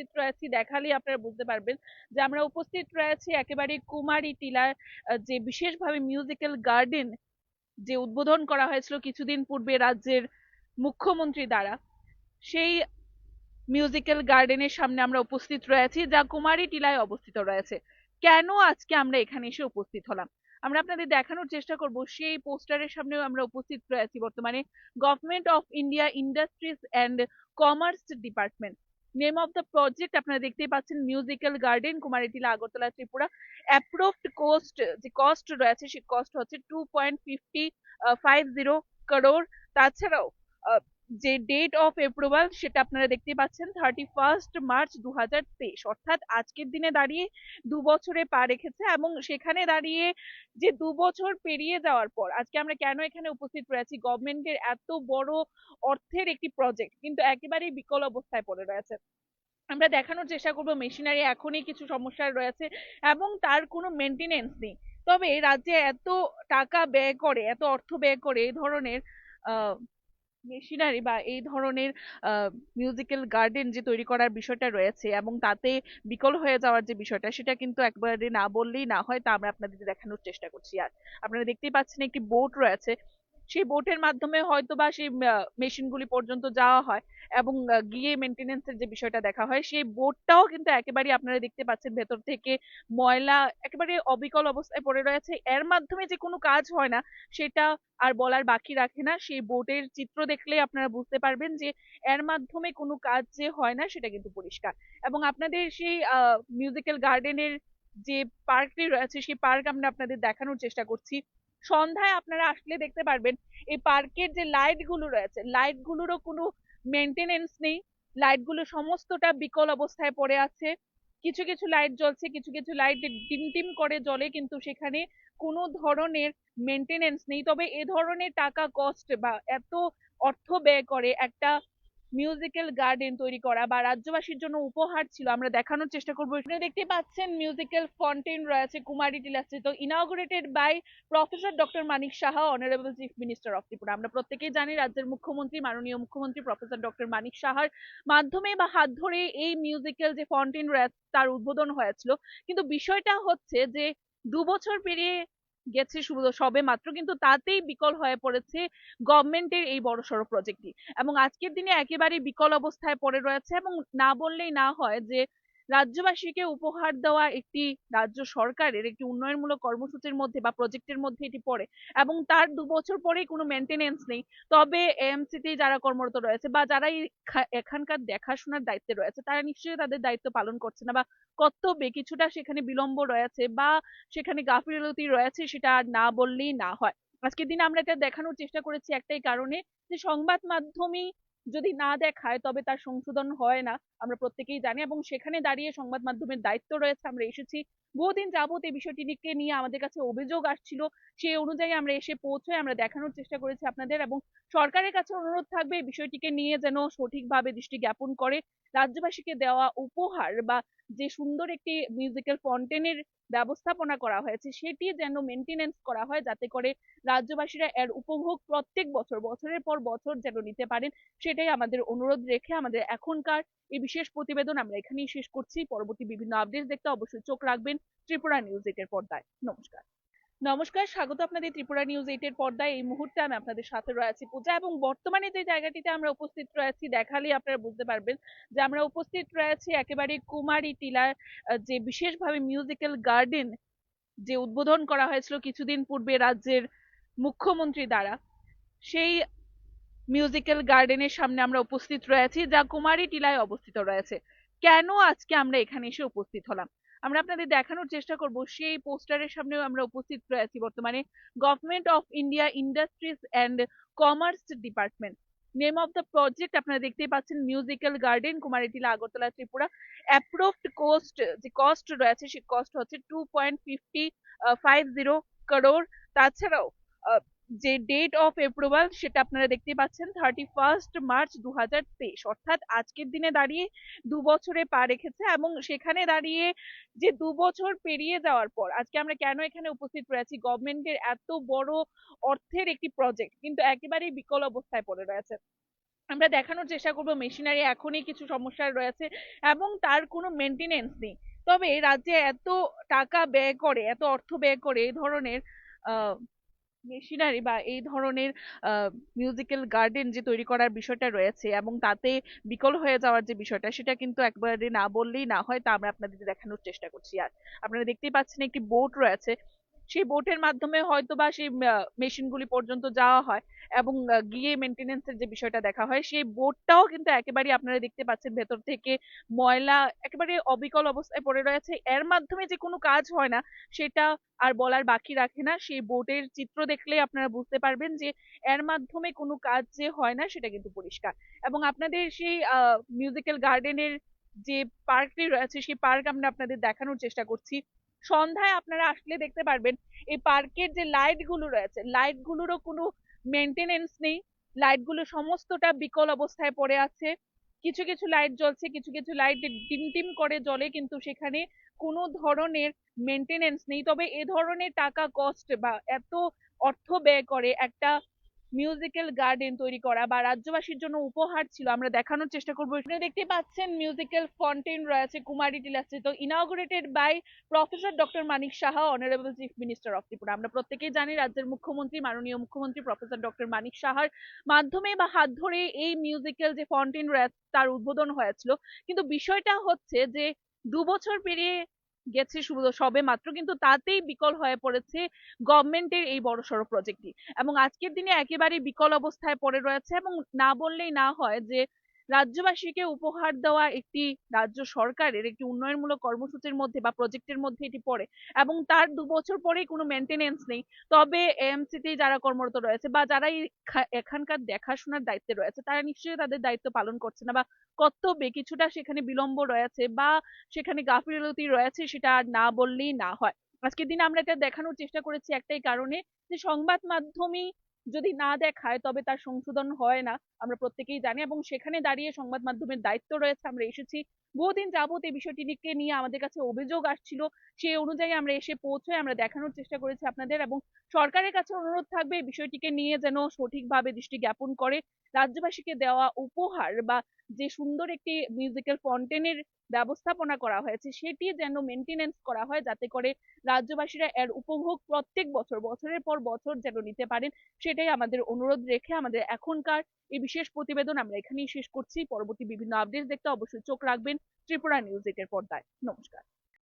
উপস্থিত রয়েছি, দেখালেই আপনারা বুঝতে পারবেন যে আমরা উপস্থিত রয়েছি একেবারে কুমারী টিলার যে বিশেষভাবে মিউজিক্যাল গার্ডেন যে উদ্বোধন করা হয়েছিল কিছুদিন পূর্বে রাজ্যের মুখ্যমন্ত্রী দ্বারা, সেই মিউজিক্যাল গার্ডেনের সামনে আমরা উপস্থিত রয়েছি যা কুমারী টিলায় অবস্থিত রয়েছে। কেন আজকে আমরা এখানে এসে উপস্থিত হলাম? আমরা আপনাদের দেখানোর চেষ্টা করব, সেই পোস্টারের সামনেও আমরা উপস্থিত রয়েছি বর্তমানে government of India industries and commerce department name of the project আপনারা দেখতেই পাচ্ছেন musical garden Kumaritila Agartala Tripura approved cost যে কস্ট রয়েছে সেই কস্ট হচ্ছে two point fifty five zero crore তাছাড়াও যে ডেট অফ অ্যাপ্রুভাল সেটা আপনারা দেখতেই পাচ্ছেন থার্টি ফার্স্ট মার্চ দু হাজার তেইশ। অর্থাৎ আজকের দিনে দাঁড়িয়ে দু বছরে পা রেখেছে এবং সেখানে দাঁড়িয়ে যে দু বছর পেরিয়ে যাওয়ার পর, আজকে আমরা কেন এখানে উপস্থিত রয়েছি? গভর্নমেন্টের এত বড় অর্থের একটি প্রজেক্ট কিন্তু একেবারেই বিকল অবস্থায় পড়ে রয়েছে। আমরা দেখানোর চেষ্টা করব মেশিনারি এখনই কিছু সমস্যা রয়েছে এবং তার কোনো মেনটেনেন্স নেই। তবে রাজ্যে এত টাকা ব্যয় করে, এত অর্থ ব্যয় করে এই ধরনের মেশিনারি বা এই ধরনের মিউজিক্যাল গার্ডেন যে তৈরি করার বিষয়টা রয়েছে এবং তাতে বিকল হয়ে যাওয়ার যে বিষয়টা, সেটা কিন্তু একবারে না বললেই না হয়, তা আমরা আপনাদের দেখানোর চেষ্টা করছি। আর আপনারা দেখতেই পাচ্ছেন একটি বোর্ড রয়েছে। সেই বোটের মাধ্যমে হয়তো বা সেই মেশিনগুলি পর্যন্ত যাওয়া হয় এবং গিয়ে মেনটেনেন্সের যে বিষয়টা দেখা হয়, সেই বোটটাও কিন্তু একেবারে আপনারা দেখতে পাচ্ছেন ভেতর থেকে ময়লা একেবারে অবিকল অবস্থায় পড়ে রয়েছে। এর মাধ্যমে যে কোনো কাজ হয় না, সেটা আর বলার বাকি রাখে না। সেই বোটের চিত্র দেখলে আপনারা বুঝতে পারবেন যে এর মাধ্যমে কোনো কাজ যে হয় না, সেটা কিন্তু পরিষ্কার। এবং আপনাদের সেই মিউজিক্যাল গার্ডেনের যে পার্কটি রয়েছে, সেই পার্ক আমরা আপনাদের দেখানোর চেষ্টা করছি। সন্ধ্যায় আপনারা আসলে দেখতে পারবেন এই পার্কের যে লাইটগুলো রয়েছে লাইট গুলোরও কোনো মেনটেনেন্স নেই। লাইটগুলো সমস্তটা বিকল অবস্থায় পড়ে আছে। কিছু কিছু লাইট জ্বলছে, কিছু কিছু লাইট টিম টিম করে জ্বলে, কিন্তু সেখানে কোনো ধরনের মেনটেনেন্স নেই। তবে এ ধরনের টাকা কস্ট বা এত অর্থ ব্যয় করে একটা মিউজিক্যাল গার্ডেন তৈরি করা বা রাজ্যবাসীর জন্য উপহার ছিল, আমরা দেখানোর চেষ্টা করব। এখানে দেখতে পাচ্ছেন মিউজিক্যাল ফন্টেন রয়েছে, Kumari টিলাস্থিত inaugurated by professor doctor Manik Saha honourable chief minister of Tripura. আমরা প্রত্যেকেই জানি রাজ্যের মুখ্যমন্ত্রী, মাননীয় মুখ্যমন্ত্রী প্রফেসর ডক্টর মানিক সাহার মাধ্যমে বা হাত ধরে এই মিউজিক্যাল যে ফন্টেন রয়েছে তার উদ্বোধন হয়েছিল। কিন্তু বিষয়টা হচ্ছে যে দু বছর পেরিয়ে গেছে সবে মাত্র, কিন্তু তাতেই বিকল হয়ে পড়েছে গভর্নমেন্টের এই বড় সড়ো প্রজেক্টটি এবং আজকের দিনে একেবারে বিকল অবস্থায় পড়ে রয়েছে এবং না বললেই না হয় যে রাজ্যবাসীকে উপহার দেওয়া একটি রাজ্য সরকারের একটি উন্নয়নমূলক কর্মসূচির মধ্যে বা প্রজেক্টের মধ্যে এটি পড়ে এবং তার দু বছর পরেই কোনো মেনটেনেন্স নেই। তবে এএমসি তে যারা কর্মরত রয়েছে বা যারা এখানকার দেখাশোনার দায়িত্বে রয়েছে, তারা নিশ্চয়ই তাদের দায়িত্ব পালন করছে না বা কর্তব্যে কিছুটা সেখানে বিলম্ব রয়েছে বা সেখানে গাফিলতি রয়েছে সেটা না বললেই না হয়। আজকের দিনে আমরা এটা দেখানোর চেষ্টা করেছি একটাই কারণে যে সংবাদ মাধ্যমেই যদি না দেখায় তবে তার সংশোধন হয় না, আমরা প্রত্যেকেই জানি। এবং সেখানে দাঁড়িয়ে সংবাদ মাধ্যমের দায়িত্ব রয়েছে, আমরা এসেছি। বহুদিন যাবত এই বিষয়টিকে নিয়ে আমাদের কাছে অভিযোগ আসছিল। সেই অনুযায়ী আমরা এসে পৌঁছে আমরা দেখানোর চেষ্টা করেছি আপনাদের এবং সরকারের কাছে অনুরোধ থাকবে এই বিষয়টিকে নিয়ে যেন সঠিকভাবে দৃষ্টি জ্ঞাপন করে। রাজ্যবাসীকে দেওয়া উপহার বা যে সুন্দর একটি মিউজিক্যাল ফন্টেনের ব্যবস্থাপনা করা হয়েছে, সেটি যেন মেনটেনেন্স করা হয় যাতে করে রাজ্যবাসীরা এর উপভোগ প্রত্যেক বছর, বছরের পর বছর যেন নিতে পারেন, সেটাই আমাদের অনুরোধ রেখে আমাদের এখনকার এই বিশেষ প্রতিবেদন আমরা এখানেই শেষ করছি। পরবর্তী বিভিন্ন আপডেট দেখতে অবশ্যই চোখ রাখবেন ত্রিপুরা নিউজ এইটের পর্দায়। নমস্কার। নমস্কার, স্বাগত আপনাদের ত্রিপুরা নিউজ এইটের পর্দায়। এই মুহূর্তে আমি আপনাদের সাথে রয়েছি পূজা এবং বর্তমানে যে জায়গাটিতে আমরা উপস্থিত রয়েছি, দেখালেই আপনারা বুঝতে পারবেন যে আমরা উপস্থিত রয়েছি একেবারে কুমারী টিলার যে বিশেষভাবে মিউজিক্যাল গার্ডেন যে উদ্বোধন করা হয়েছিল কিছুদিন পূর্বে রাজ্যের মুখ্যমন্ত্রী দ্বারা, সেই মিউজিক্যাল গার্ডেনের সামনে আমরা উপস্থিত রয়েছি, যা কুমারী টিলায় অবস্থিত রয়েছে। কেন আজকে আমরা এখানে এসে উপস্থিত হলাম? আমরা আপনাদের দেখানোর চেষ্টা করব। সেই পোস্টারের সামনেও আমরা উপস্থিত রয়েছি বর্তমানে। Government of India industries and commerce department name of the project আপনারা দেখতেই পাচ্ছেন musical garden Kumaritila Agartala Tripura approved cost যে কস্ট রয়েছে, সেই কস্ট হচ্ছে two point fifty five zero crore তাছাড়াও যে ডেট অফ অ্যাপ্রুভাল সেটা আপনারা দেখতে পাচ্ছেন থার্টি ফার্স্ট মার্চ দু হাজার তেইশ। অর্থাৎ আজকের দিনে দাঁড়িয়ে দু বছরে পা রেখেছে এবং সেখানে দাঁড়িয়ে যে দু বছর পেরিয়ে যাওয়ার পর, আজকে আমরা কেন এখানে উপস্থিত রয়েছি? গভর্নমেন্টের এত বড় অর্থের একটি প্রজেক্ট কিন্তু একেবারেই বিকল অবস্থায় পড়ে রয়েছে। আমরা দেখানোর চেষ্টা করব মেশিনারি এখনই কিছু সমস্যা রয়েছে এবং তার কোনো মেনটেনেন্স নেই। তবে রাজ্যে এত টাকা ব্যয় করে, এত অর্থ ব্যয় করে এই ধরনের মেশিনারি বা এই ধরনের মিউজিক্যাল গার্ডেন যে তৈরি করার বিষয়টা রয়েছে এবং তাতে বিকল হয়ে যাওয়ার যে বিষয়টা, সেটা কিন্তু একবারে না বললেই না হয়, তা আমরা আপনাদের দেখানোর চেষ্টা করছি। আর আপনারা দেখতেই পাচ্ছেন একটি বোর্ড রয়েছে। সেই বোটের মাধ্যমে হয়তো বা সেই মেশিনগুলি পর্যন্ত যাওয়া হয় এবং গিয়ে মেনটেনেন্সের যে বিষয়টা দেখা হয়, সেই বোটটাও কিন্তু একেবারে আপনারা দেখতে পাচ্ছেন ভেতর থেকে ময়লা একেবারে অবিকল অবস্থায় পড়ে রয়েছে। এর মাধ্যমে যে কোনো কাজ হয় না, সেটা আর বলার বাকি রাখে না। সেই বোটের চিত্র দেখলে আপনারা বুঝতে পারবেন যে এর মাধ্যমে কোনো কাজ যে হয় না, সেটা কিন্তু পরিষ্কার। এবং আপনাদের সেই মিউজিক্যাল গার্ডেনের যে পার্কটি রয়েছে, সেই পার্ক আমরা আপনাদের দেখানোর চেষ্টা করছি। সন্ধ্যায় আপনারা আসলে দেখতে পারবেন এই পার্কের যে লাইটগুলো রয়েছে লাইট গুলোরও কোনো মেনটেনেন্স নেই। লাইটগুলো সমস্তটা বিকল অবস্থায় পড়ে আছে। কিছু কিছু লাইট জ্বলছে, কিছু কিছু লাইট টিম টিম করে জ্বলে, কিন্তু সেখানে কোনো ধরনের মেনটেনেন্স নেই। তবে এ ধরনের টাকা কস্ট বা এত অর্থ ব্যয় করে একটা মিউজিক্যাল গার্ডেন তৈরি করা বা রাজ্যবাসীর জন্য উপহার ছিল, আমরা দেখানোর চেষ্টা করব। এখানে দেখতে পাচ্ছেন মিউজিক্যাল ফন্টেন রয়েছে, কুমারী তো inaugurated by professor doctor Manik Saha honourable chief minister of Tripura. আমরা প্রত্যেকেই জানি রাজ্যের মুখ্যমন্ত্রী, মাননীয় মুখ্যমন্ত্রী প্রফেসর ডক্টর মানিক সাহার মাধ্যমে বা হাত ধরে এই মিউজিক্যাল যে ফন্টেন রয়েছে তার উদ্বোধন হয়েছিল। কিন্তু বিষয়টা হচ্ছে যে দু বছর পেরিয়ে গেছে সবে মাত্র, কিন্তু তাতেই বিকল হয়ে পড়েছে গভর্নমেন্টের এই বড় সড়ো প্রজেক্টটি এবং আজকের দিনে একেবারে বিকল অবস্থায় পড়ে রয়েছে এবং না বললেই না হয় যে রাজ্যবাসীকে উপহার দেওয়া একটি রাজ্য সরকারের একটি উন্নয়নমূলক কর্মসূচির মধ্যে বা প্রজেক্টের মধ্যে এটি পড়ে এবং তার দু বছর পরেই কোনো মেনটেনেন্স নেই। তবে এএমসিতে যারা কর্মরত রয়েছে বা যারা এখানকার দেখাশোনার দায়িত্বে রয়েছে, তারা নিশ্চয়ই তাদের দায়িত্ব পালন করছে না বা কর্তব্যে কিছুটা সেখানে বিলম্ব রয়েছে বা সেখানে গাফিলতি রয়েছে সেটা না বললেই না হয়। আজকের দিনে আমরা এটা দেখানোর চেষ্টা করেছি একটাই কারণে যে সংবাদ মাধ্যমই যদি না দেখায় তবে তার সংশোধন হয় না। আমরা প্রত্যেকেই জানি এবং সেখানে দাঁড়িয়ে সংবাদ মাধ্যমের দায়িত্ব রয়েছে, আমরা এসেছি। বহুদিন যাবত এই বিষয়টিকে নিয়ে আমাদের কাছে অভিযোগ আসছিল। সেই অনুযায়ী আমরা এসে পৌঁছে আমরা দেখানোর চেষ্টা করেছি আপনাদের এবং সরকারের কাছে অনুরোধ থাকবে এই বিষয়টিকে নিয়ে যেন সঠিকভাবে দৃষ্টি জ্ঞাপন করে। রাজ্যবাসীকে দেওয়া উপহার বা যে সুন্দর একটি মিউজিক্যাল ফন্টেনের ব্যবস্থাপনা করা হয়েছে, সেটি যেন মেনটেনেন্স করা হয় যাতে করে রাজ্যবাসীরা এর উপভোগ প্রত্যেক বছর, বছরের পর বছর যেন নিতে পারেন, সেটাই আমাদের অনুরোধ রেখে আমাদের এখনকার এই বিশেষ প্রতিবেদন আমরা এখানেই শেষ করছি। পরবর্তী বিভিন্ন আপডেট দেখতে অবশ্যই চোখ রাখবেন ত্রিপুরা নিউজ এর পর্দায়। নমস্কার।